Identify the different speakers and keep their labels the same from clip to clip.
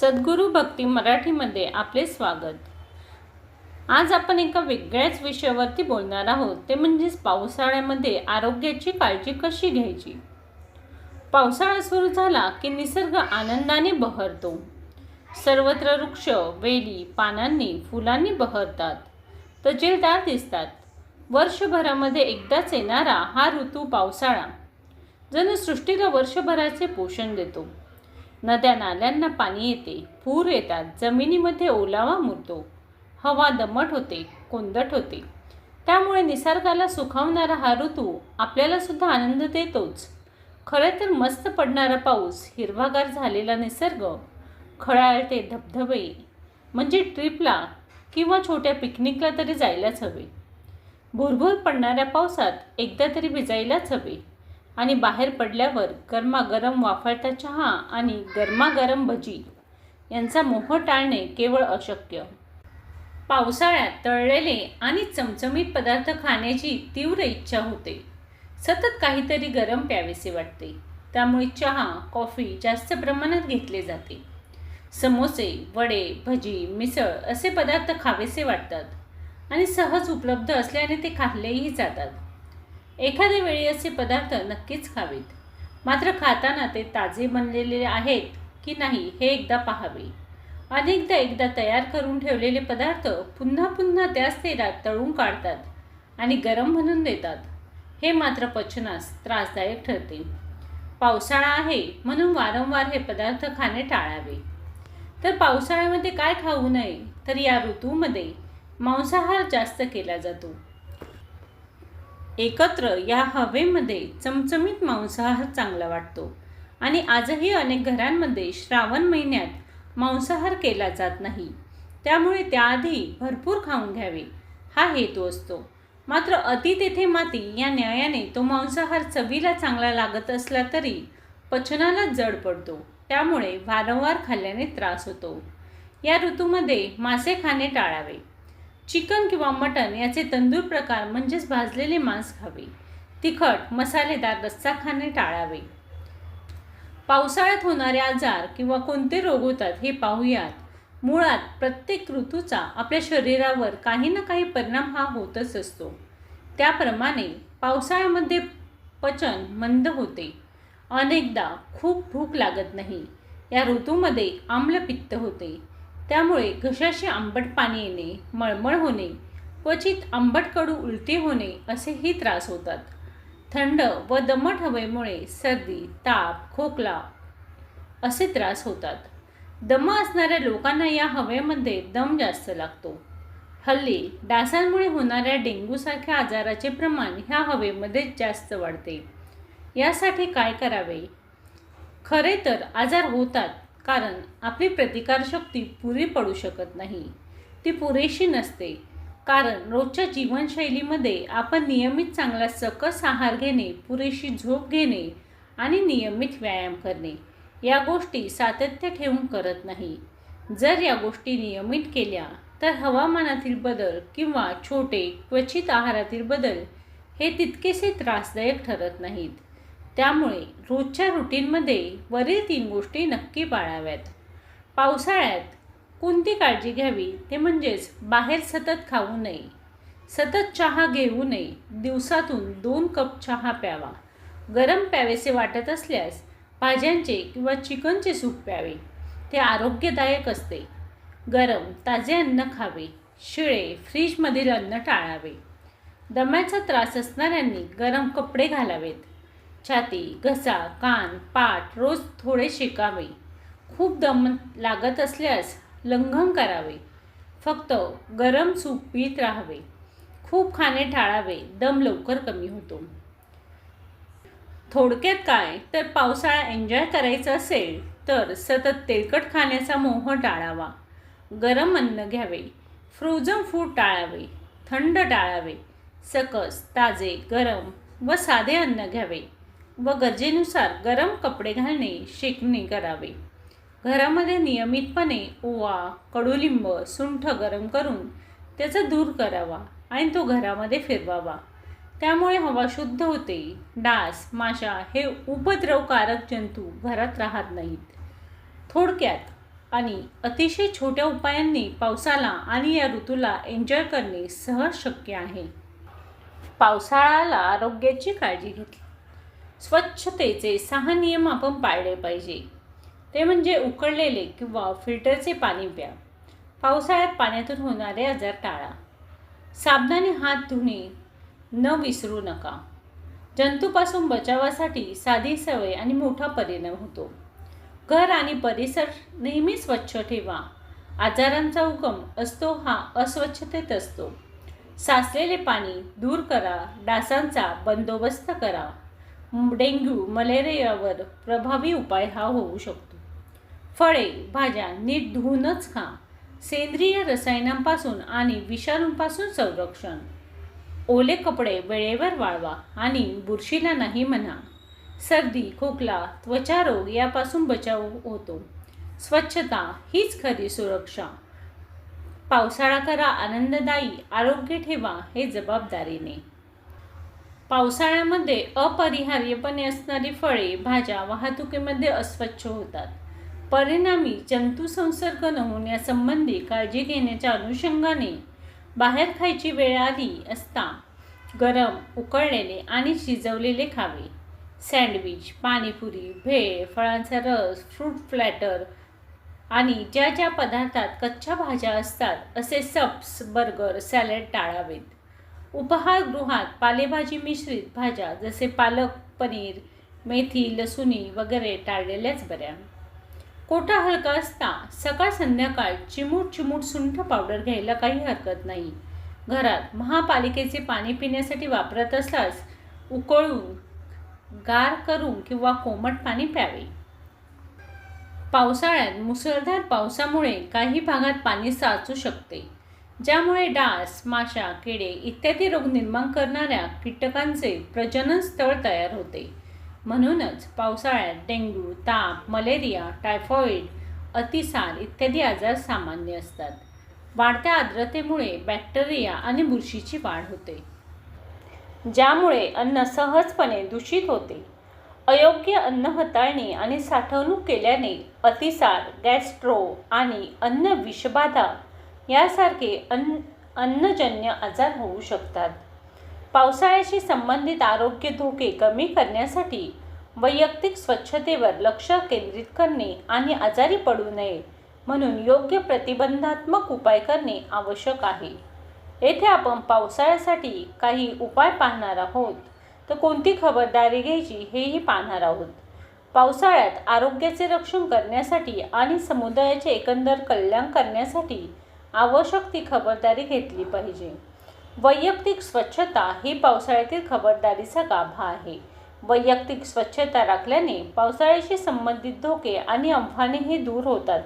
Speaker 1: सद्गुरू भक्ती मराठीमध्ये आपले स्वागत. आज आपण एका वेगळ्याच विषयावरती बोलणार आहोत. ते म्हणजेच पावसाळ्यामध्ये आरोग्याची काळजी कशी घ्यायची? पावसाळा सुरू झाला की निसर्ग आनंदाने बहरतो. सर्वत्र वृक्ष वेली पानांनी फुलांनी बहरतात. तजेलदार दिसतात. वर्षभरामध्ये एकदाच येणारा हा ऋतू पावसाळा. जणू सृष्टीला वर्षभराचे पोषण देतो. नद्या नाल्यांना पाणी येते. पूर येतात. जमिनीमध्ये ओलावा मुरतो. हवा दमट होते. कोंदट होते. त्यामुळे निसर्गाला सुखावणारा हा ऋतू आपल्याला सुद्धा आनंद देतोच. खरे तर मस्त पडणारा पाऊस हिरवागार झालेला निसर्ग खळाळते धबधबे म्हणजे ट्रिपला किंवा छोट्या पिकनिकला तरी जायलाच हवे. भुरभुर पडणाऱ्या पावसात एकदा तरी भिजायलाच हवे. आणि बाहेर पडल्यावर गरमागरम वाफळता चहा आणि गरमागरम भजी यांचा मोह टाळणे केवळ अशक्य. पावसाळ्यात तळलेले आणि चमचमीत पदार्थ खाण्याची तीव्र इच्छा होते. सतत काहीतरी गरम प्यावेसे वाटते. त्यामुळे चहा कॉफी जास्त प्रमाणात घेतले जाते. समोसे वडे भजी मिसळ असे पदार्थ खावेसे वाटतात आणि सहज उपलब्ध असल्याने ते खाल्लेही जातात. एखाद्या वेळी असे पदार्थ नक्कीच खावेत. मात्र खाताना ते ताजे बनलेले आहेत की नाही हे एकदा पाहावे. अनेकदा एकदा तयार करून ठेवलेले पदार्थ पुन्हा पुन्हा त्याच तेलात तळून काढतात आणि गरम म्हणून देतात. हे मात्र पचनास त्रासदायक ठरते. पावसाळा आहे म्हणून वारंवार हे पदार्थ खाणे टाळावे. तर पावसाळ्यामध्ये काय खाऊ नये? तर या ऋतूमध्ये मांसाहार जास्त केला जातो. एकत्र या हवेमध्ये चमचमीत मांसाहार चांगला वाटतो. आणि आजही अनेक घरांमध्ये श्रावण महिन्यात मांसाहार केला जात नाही. त्यामुळे त्याआधी भरपूर खाऊन घ्यावे हा हेतू असतो. मात्र अति तेथे माती या न्यायाने तो मांसाहार चवीला चांगला लागत असला तरी पचनाला जड पडतो. त्यामुळे वारंवार खाल्ल्याने त्रास होतो. या ऋतूमध्ये मासे खाणे टाळावे. चिकन किंवा मटण याचे तंदूर प्रकार म्हणजेच भाजलेले मांस खावे. तिखट मसालेदार रस्सा खाणे टाळावे. पावसाळ्यात होणारे आजार किंवा कोणते रोग होतात हे पाहूयात. मुळात प्रत्येक ऋतूचा आपल्या शरीरावर काही ना काही परिणाम हा होतच असतो. त्याप्रमाणे पावसाळ्यामध्ये पचन मंद होते. अनेकदा खूप भूक लागत नाही. या ऋतूमध्ये आम्लपित्त होते. त्यामुळे घशाशी आंबट पाणी येणे मळमळ होणे क्वचित आंबट कडू उलटी होणे असेही त्रास होतात. थंड व दमट हवेमुळे सर्दी ताप खोकला असे त्रास होतात. दम असणाऱ्या लोकांना या हवेमध्ये दम जास्त लागतो. हल्ली डासांमुळे होणाऱ्या डेंग्यूसारख्या आजाराचे प्रमाण ह्या हवेमध्ये जास्त वाढते. यासाठी काय करावे? खरे तर आजार होतात कारण आपली प्रतिकारशक्ती पुरी पडू शकत नाही. ती पुरेशी नसते. कारण रोजच्या जीवनशैलीमध्ये आपण नियमित चांगला सकस आहार घेणे पुरेशी झोप घेणे आणि नियमित व्यायाम करणे या गोष्टी सातत्य ठेवून करत नाही. जर या गोष्टी नियमित केल्या तर हवामानातील बदल किंवा छोटे क्वचित आहारातील बदल हे तितकेसे त्रासदायक ठरत नाहीत. त्यामुळे रोजच्या रुटीनमध्ये वरील तीन गोष्टी नक्की पाळाव्यात. पावसाळ्यात कोणती काळजी घ्यावी? ते म्हणजेच बाहेर सतत खाऊ नये. सतत चहा घेऊ नये. दिवसातून दोन कप चहा प्यावा. गरम प्यावेसे वाटत असल्यास भाज्यांचे किंवा चिकनचे सूप प्यावे. ते आरोग्यदायक असते. गरम ताजे अन्न खावे. शिळे फ्रीजमधील अन्न टाळावे. दम्याचा त्रास असणाऱ्यांनी गरम कपडे घालावेत. छाती घसा कान पाठ रोज थोडे शेकावे. खूप दम लागत असल्यास लंघन करावे. फक्त गरम सूप पीत राहावे. खूप खाणे टाळावे दम लवकर कमी होतो. थोडक्यात काय? तर पावसाळा एन्जॉय करायचा असेल तर सतत तेलकट खाण्याचा मोह टाळावा. गरम अन्न घ्यावे. फ्रोझन फूड टाळावे. थंड टाळावे. सकस ताजे गरम व साधे अन्न घ्यावे. व गरजेनुसार गरम कपडे घालणे शेकणे करावे. घरामध्ये नियमितपणे ओवा कडुलिंब सुंठ गरम करून त्याचा दूर करावा आणि तो घरामध्ये फिरवावा. त्यामुळे हवा शुद्ध होते. डास माशा हे उपद्रवकारक जंतू घरात राहत नाहीत. थोडक्यात आणि अतिशय छोट्या उपायांनी पावसाला आणि या ऋतूला एन्जॉय करणे सहज शक्य आहे. पावसाळ्याला आरोग्याची काळजी घेतली. स्वच्छतेचे सहा नियम आपण पाळले पाहिजे. ते म्हणजे उकळलेले किंवा फिल्टरचे पाणी प्या. पावसाळ्यात पाण्यातून होणारे आजार टाळा. साबणाने हात धुणे न विसरू नका. जंतूपासून बचावासाठी साधी सवय आणि मोठा परिणाम होतो. घर आणि परिसर नेहमी स्वच्छ ठेवा. आजारांचा उगम असतो हा अस्वच्छतेत असतो. साचलेले पाणी दूर करा. डासांचा बंदोबस्त करा. डेंग्यू मलेरियावर प्रभावी उपाय हा होऊ शकतो. फळे भाज्या नीट धुवूनच खा. सेंद्रिय रसायनांपासून आणि विषाणूंपासून संरक्षण. ओले कपडे वेळेवर वाळवा आणि बुरशीला नाही म्हणा. सर्दी खोकला त्वचारोग यापासून बचाव होतो. स्वच्छता हीच खरी सुरक्षा. पावसाळा करा आनंददायी आरोग्य ठेवा हे जबाबदारीने. पावसाळ्यामध्ये अपरिहार्यपणे असणारी फळे भाज्या वाहतुकीमध्ये अस्वच्छ होतात. परिणामी जंतुसंसर्ग न होण्यासंबंधी काळजी घेण्याच्या अनुषंगाने बाहेर खायची वेळ आली असता गरम उकळलेले आणि शिजवलेले खावे. सँडविच पाणीपुरी भेळ फळांचा रस फ्रूट फ्लॅटर आणि ज्या ज्या पदार्थात कच्च्या भाज्या असतात असे सप्स बर्गर सॅलड टाळावेत. उपहारगृहात पालेभाजी मिश्रित भाज्या जसे पालक पनीर मेथी लसुणी वगैरे टाळलेल्याच बऱ्या. कोटा हलका असता सकाळ संध्याकाळ चिमूट चिमूट सुंठ पावडर घ्यायला काही हरकत नाही. घरात महापालिकेचे पाणी पिण्यासाठी वापरत असल्यास उकळून गार करून किंवा कोमट पाणी प्यावे. पावसाळ्यात मुसळधार पावसामुळे काही भागात पाणी साचू शकते. ज्यामुळे डास माशा किडे इत्यादी रोग निर्माण करणाऱ्या कीटकांचे प्रजनन स्थळ तयार होते. म्हणूनच पावसाळ्यात डेंग्यू ताप मलेरिया टायफॉईड अतिसार इत्यादी आजार सामान्य असतात. वाढत्या आर्द्रतेमुळे बॅक्टेरिया आणि बुरशीची वाढ होते. ज्यामुळे अन्न सहजपणे दूषित होते. अयोग्य अन्न हाताळणे आणि साठवणूक केल्याने अतिसार गॅस्ट्रो आणि अन्न विषबाधा यासारखे अन्न अन्नजन्य आजार होऊ शकतात. पावसाळ्याशी संबंधित आरोग्य धोके कमी करण्यासाठी वैयक्तिक स्वच्छतेवर लक्ष केंद्रित करणे आणि आजारी पडू नये म्हणून योग्य प्रतिबंधात्मक उपाय करणे आवश्यक आहे. येथे आपण पावसाळ्यासाठी काही उपाय पाहणार आहोत. तर कोणती खबरदारी घ्यायची हेही पाहणार आहोत. पावसाळ्यात आरोग्याचे रक्षण करण्यासाठी आणि समुदायाचे एकंदर कल्याण करण्यासाठी आवश्यक ती खबरदारी घेतली पाहिजे. वैयक्तिक स्वच्छता ही पावसाळ्यातील खबरदारीचा गाभा आहे. वैयक्तिक स्वच्छता राखल्याने पावसाळ्याशी संबंधित धोके आणि आव्हानेही दूर होतात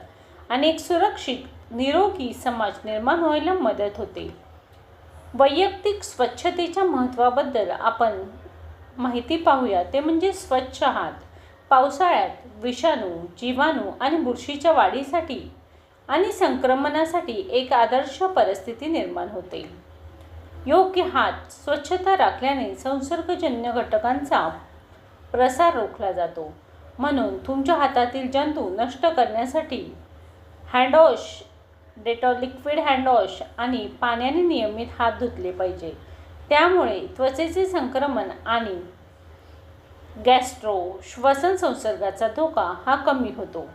Speaker 1: आणि एक सुरक्षित निरोगी समाज निर्माण व्हायला मदत होते. वैयक्तिक स्वच्छतेच्या महत्त्वाबद्दल आपण माहिती पाहूया. ते म्हणजे स्वच्छ हात पावसाळ्यात विषाणू जीवाणू आणि बुरशीच्या वाढीसाठी आणि संक्रमणासाठी एक आदर्श परिस्थिती निर्माण होते. योग्य हात स्वच्छता राखल्याने संसर्गजन्य घटकांचा प्रसार रोखला जातो. म्हणून तुमच्या हातातील जंतू नष्ट करण्यासाठी हँडवॉश डेटॉल लिक्विड हँडवॉश आणि पाण्याने नियमित हात धुतले पाहिजे. त्यामुळे त्वचेचे संक्रमण आणि गॅस्ट्रो श्वसन संसर्गाचा धोका हा कमी होतो.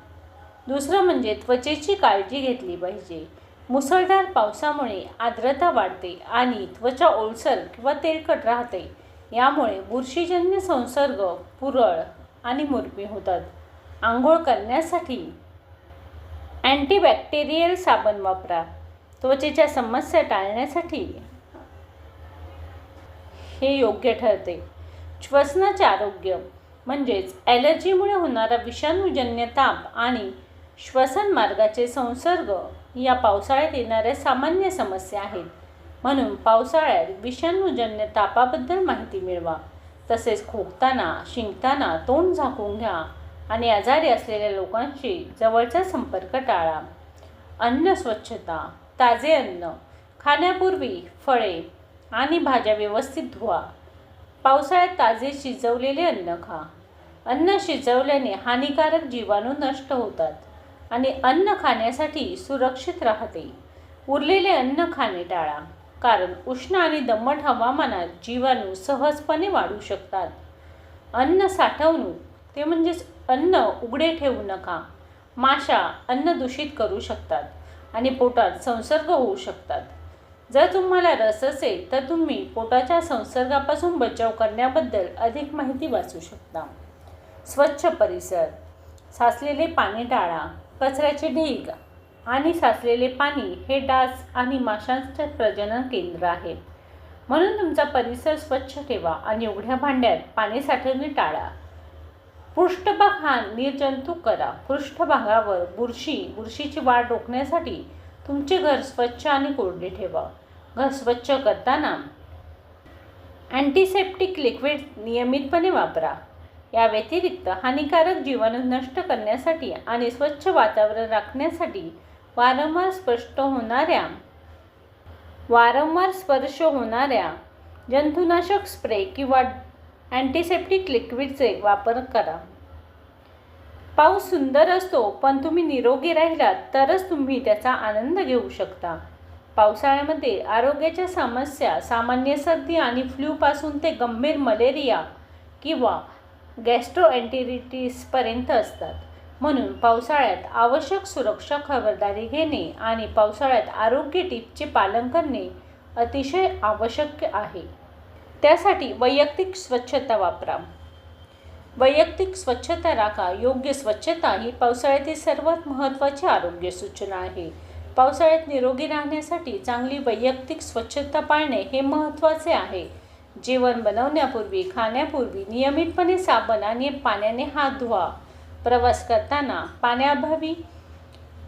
Speaker 1: दुसरं म्हणजे त्वचेची काळजी घेतली पाहिजे. मुसळधार पावसामुळे आर्द्रता वाढते आणि त्वचा ओलसर किंवा तेलकट राहते. यामुळे बुरशीजन्य संसर्ग पुरळ आणि मुरपी होतात. आंघोळ करण्यासाठी अँटीबॅक्टेरियल साबण वापरा. त्वचेच्या समस्या टाळण्यासाठी हे योग्य ठरते. श्वसनाचे आरोग्य म्हणजेच ॲलर्जीमुळे होणारा विषाणूजन्य ताप आणि श्वसन मार्गाचे संसर्ग या पावसाळ्यात येणाऱ्या सामान्य समस्या आहेत. म्हणून पावसाळ्यात विषाणूजन्य तापाबद्दल माहिती मिळवा. तसेच खोकताना शिंकताना तोंड झाकून घ्या आणि आजारी असलेल्या लोकांशी जवळचा संपर्क टाळा. अन्न स्वच्छता ताजे अन्न खाण्यापूर्वी फळे आणि भाज्या व्यवस्थित धुवा. पावसाळ्यात ताजे शिजवलेले अन्न खा. अन्न शिजवल्याने हानिकारक जीवाणू नष्ट होतात. आणि अन्न खाण्यासाठी सुरक्षित राहते. उरलेले अन्न खाणे टाळा कारण उष्ण आणि दमट हवामानात जीवाणू सहजपणे वाढू शकतात. अन्न साठवणूक ते म्हणजेच अन्न उघडे ठेवू नका. माशा अन्न दूषित करू शकतात आणि पोटात संसर्ग होऊ शकतात. जर तुम्हाला रस असेल तर तुम्ही पोटाच्या संसर्गापासून बचाव करण्याबद्दल अधिक माहिती वाचू शकता. स्वच्छ परिसर साचलेले पाणी टाळा कचऱ्याचे ढीग आणि साचलेले पाणी हे डास आणि माशांचे प्रजनन केंद्र आहेत म्हणून तुमचा परिसर स्वच्छ ठेवा आणि उघड्या भांड्यात पाणी साठवणे टाळा. पृष्ठभाग हा निर्जंतुक करा. पृष्ठभागावर बुरशी बुरशीची वाढ रोखण्यासाठी तुमचे घर स्वच्छ आणि कोरडे ठेवा. घर स्वच्छ करताना अँटीसेप्टिक लिक्विड नियमितपणे वापरा. या व्यतिरिक्त हानिकारक जीवाणू नष्ट करण्यासाठी आणि स्वच्छ वातावरण राखण्यासाठी वारंवार स्पष्ट होणाऱ्या वारंवार स्पर्श होणाऱ्या जंतुनाशक स्प्रे किंवा अँटीसेप्टिक लिक्विडचे वापर करा. पाऊस सुंदर असतो पण तुम्ही निरोगी राहिलात तरच तुम्ही त्याचा आनंद घेऊ शकता. पावसाळ्यामध्ये आरोग्याच्या समस्या सामान्य सर्दी आणि फ्लूपासून ते गंभीर मलेरिया किंवा गॅस्ट्रोएन्टेरिटिसपर्यंत असतात. म्हणून पावसाळ्यात आवश्यक सुरक्षा खबरदारी घेणे आणि पावसाळ्यात आरोग्य टिपचे पालन करणे अतिशय आवश्यक आहे. त्यासाठी वैयक्तिक स्वच्छता वापरा. वैयक्तिक स्वच्छता राखा. योग्य स्वच्छता ही पावसाळ्यातील सर्वात महत्त्वाची आरोग्य सूचना आहे. पावसाळ्यात निरोगी राहण्यासाठी चांगली वैयक्तिक स्वच्छता पाळणे हे महत्त्वाचे आहे. जेवण बनवण्यापूर्वी खाण्यापूर्वी नियमितपणे साबण आणि पाण्याने हात धुवा. प्रवास करताना पाण्याअभावी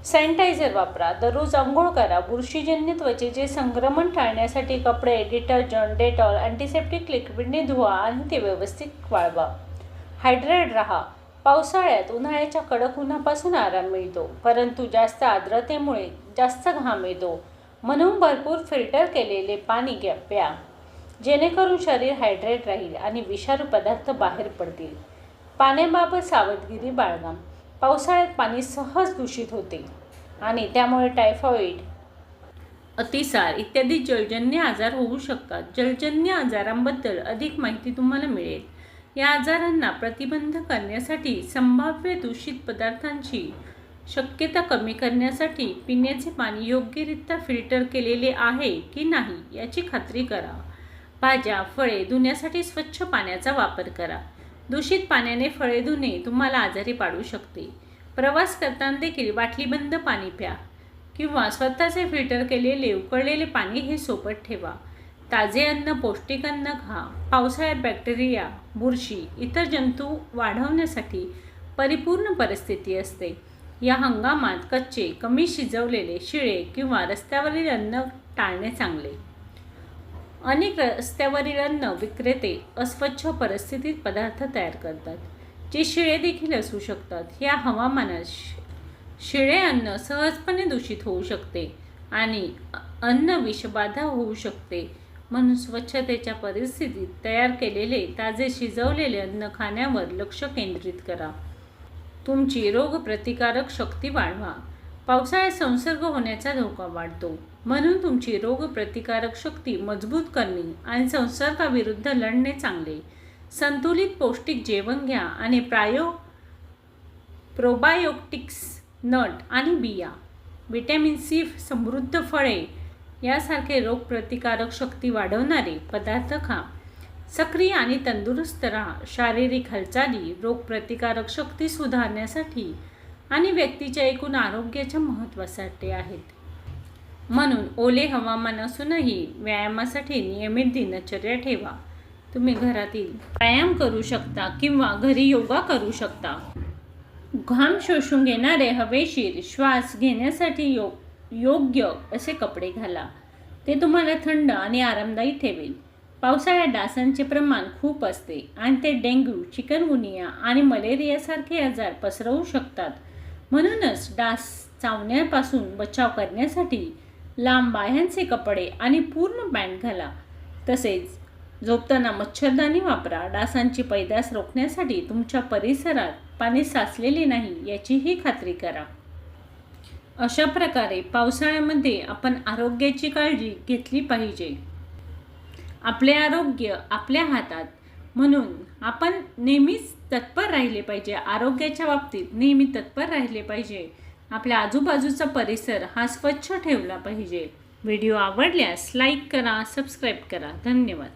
Speaker 1: सॅनिटायझर वापरा. दररोज आंघोळ करा. बुरशीजन्य त्वचेचे संक्रमण टाळण्यासाठी कपडे डिटर्जंट डेटॉल अँटीसेप्टिक लिक्विडने धुवा आणि ते व्यवस्थित वाळवा. हायड्रेट राहा. पावसाळ्यात उन्हाळ्याच्या कडक उन्हापासून आराम मिळतो. परंतु जास्त आर्द्रतेमुळे जास्त घाम येतो. म्हणून भरपूर फिल्टर केलेले पाणी घ्या प्या. जेणेकरून शरीर हायड्रेट राहील आणि विषारू पदार्थ बाहेर पडतील. पाण्याबाबत सावधगिरी बाळगा. पावसाळ्यात पाणी सहज दूषित होते आणि त्यामुळे टायफॉईड अतिसार इत्यादी जलजन्य आजार होऊ शकतात. जलजन्य आजारांबद्दल अधिक माहिती तुम्हाला मिळेल. या आजारांना प्रतिबंध करण्यासाठी संभाव्य दूषित पदार्थांची शक्यता कमी करण्यासाठी पिण्याचे पाणी योग्यरित्या फिल्टर केलेले आहे की नाही याची खात्री करा. भाज्या फळे धुण्यासाठी स्वच्छ पाण्याचा वापर करा. दूषित पाण्याने फळे धुणे तुम्हाला आजारी पाडू शकते. प्रवास करताना देखील बाटलीबंद पाणी प्या किंवा स्वतःचे फिल्टर केलेले उकळलेले पाणी हे सोबत ठेवा. ताजे अन्न पौष्टिक अन्न खा पावसाळ्यात बॅक्टेरिया बुरशी इतर जंतू वाढवण्यासाठी परिपूर्ण परिस्थिती असते. या हंगामात कच्चे कमी शिजवलेले शिळे किंवा रस्त्यावरील अन्न टाळणे चांगले. अनेक रस्त्यावरील अन्न विक्रेते अस्वच्छ परिस्थितीत पदार्थ तयार करतात जे शिळे देखील असू शकतात. या हवामानात शिळे अन्न सहजपणे दूषित होऊ शकते आणि अन्न विषबाधा होऊ शकते म्हणून स्वच्छतेच्या परिस्थितीत तयार केलेले ताजे शिजवलेले अन्न खाण्यावर लक्ष केंद्रित करा. तुमची रोगप्रतिकारक शक्ती वाढवा. पावसाळ्यात संसर्ग होण्याचा धोका वाढतो. म्हणून तुमची रोगप्रतिकारक शक्ती मजबूत करणे आणि संसर्गाविरुद्ध लढणे चांगले. संतुलित पौष्टिक जेवण घ्या आणि प्रायो प्रोबायोटिक्स नट आणि बिया. विटॅमिन सी समृद्ध फळे यासारखे रोगप्रतिकारक शक्ती वाढवणारे पदार्थ खा. सक्रिय आणि तंदुरुस्त राहा. शारीरिक हालचाली रोगप्रतिकारक शक्ती सुधारण्यासाठी आणि व्यक्तीच्या एकूण आरोग्याच्या महत्त्वासाठी आहेत. म्हणून ओले हवामान असूनही व्यायामासाठी नियमित दिनचर्या ठेवा. तुम्ही घरातील व्यायाम करू शकता किंवा घरी योगा करू शकता. घाम शोषून घेणारे हवेशीर श्वास घेण्यासाठी यो योग्य असे कपडे घाला. ते तुम्हाला थंड आणि आरामदायी ठेवेल. पावसाळ्यात डासांचे प्रमाण खूप असते आणि ते डेंग्यू चिकनगुनिया आणि मलेरियासारखे आजार पसरवू शकतात. म्हणूनच डास चावण्यापासून बचाव करण्यासाठी लांब बाह्यांचे कपडे आणि पूर्ण पॅन्ट घाला. तसेच झोपताना मच्छरदाणी वापरा. डासांची पैदास रोखण्यासाठी तुमच्या परिसरात पाणी साचलेले नाही याचीही खात्री करा. अशा प्रकारे पावसाळ्यामध्ये आपण आरोग्याची काळजी घेतली पाहिजे. आपले आरोग्य आपल्या हातात. म्हणून आपण नेहमीच तत्पर राहिले पाहिजे. आरोग्याच्या बाबतीत नेहमी तत्पर राहिले पाहिजे. आपल्या आजूबाजूचा परिसर हा स्वच्छ ठेवला पाहिजे. व्हिडिओ आवडल्यास लाईक करा सबस्क्राईब करा. धन्यवाद.